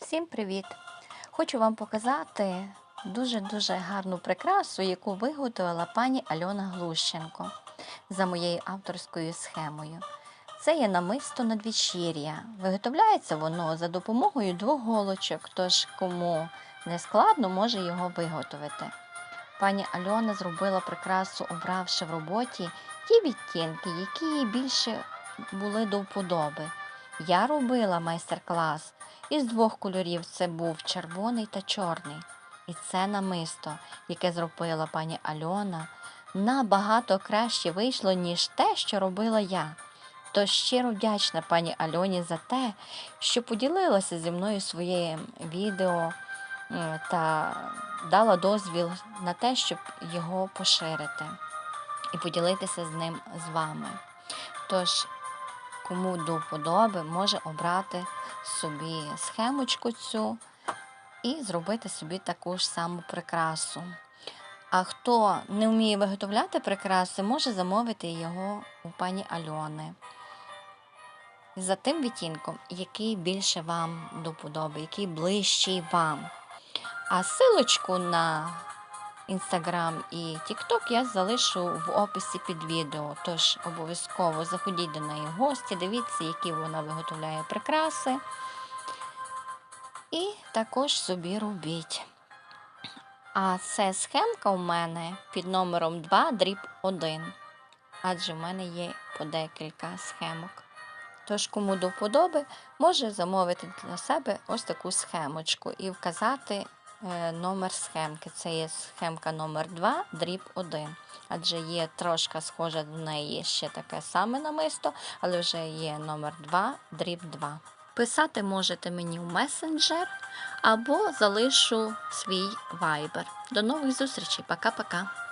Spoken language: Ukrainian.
Всім привіт! Хочу вам показати дуже-дуже гарну прикрасу, яку виготовила пані Альона Глущенко за моєю авторською схемою. Це є намисто надвечір'я. Виготовляється воно за допомогою двох голочок, тож кому не складно, може його виготовити. Пані Альона зробила прикрасу, обравши в роботі ті відтінки, які їй більше були до вподоби. Я робила майстер-клас із двох кольорів це був червоний та чорний. І це намисто, яке зробила пані Альона, набагато краще вийшло, ніж те, що робила я. Тож щиро вдячна пані Альоні за те, що поділилася зі мною своїм відео та дала дозвіл на те, щоб його поширити і поділитися з ним з вами. Тож, кому до вподоби, може обрати собі схемочку цю і зробити собі таку ж саму прикрасу. А хто не вміє виготовляти прикраси, може замовити його у пані Альони. За тим відтінком, який більше вам до вподоби, який ближчий вам. А силочку на Інстаграм і Тікток я залишу в описі під відео. Тож обов'язково заходіть до неї в гості, дивіться, які вона виготовляє прикраси. І також собі робіть. А це схемка у мене під номером 2 дріб 1. Адже в мене є по декілька схемок. Тож, кому до вподоби, може замовити для себе ось таку схемочку і вказати номер схемки. Це є схемка номер 2 дріб 1. Адже є трошки схожа до неї ще таке саме намисто, але вже є номер 2 дріб 2. Писати можете мені в месенджер або залишу свій вайбер. До нових зустрічей. Пока-пока.